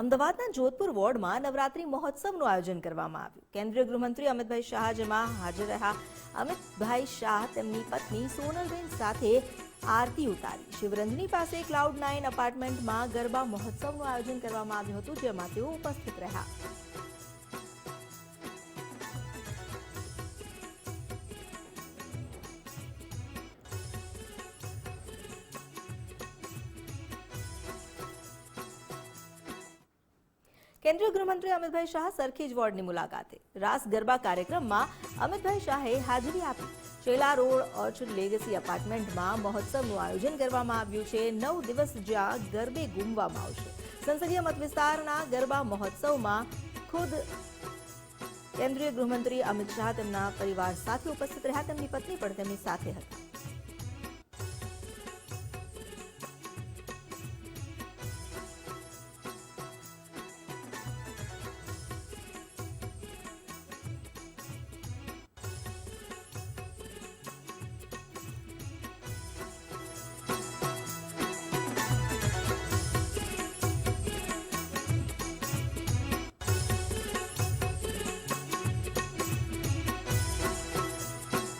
અમદાવાદના જોધપુર વોર્ડમાં નવરાત્રી મહોત્સવનું આયોજન કરવામાં આવ્યું. કેન્દ્રીય ગૃહમંત્રી અમિતભાઈ શાહ જેમાં હાજર રહ્યા અમિતભાઈ શાહ તેમની પત્ની સોનલબેન સાથે આરતી ઉતારી. શિવરંજની પાસે ક્લાઉડ નાઇન અપાર્ટમેન્ટમાં ગરબા મહોત્સવનું આયોજન કરવામાં આવ્યું હતું, જેમાં તેઓ ઉપસ્થિત રહ્યા. કેન્દ્રીય ગૃહમંત્રી અમિતભાઈ શાહ સરખેજ વોર્ડની મુલાકાતે. રાસ ગરબા કાર્યક્રમમાં અમિતભાઈ શાહે હાજરી આપી. શેલા રોડ ઓર્ચર્ડ લેગસી એપાર્ટમેન્ટમાં મહોત્સવનું આયોજન કરવામાં આવ્યું છે. નવ દિવસ જ્યાં ગરબે ગુમવામાં આવશે. સંસદીય મત વિસ્તારના ગરબા મહોત્સવમાં ખુદ કેન્દ્રીય ગૃહમંત્રી અમિત શાહ તેમના પરિવાર સાથે ઉપસ્થિત રહ્યા. તેમની પત્ની પણ તેમની સાથે હતી.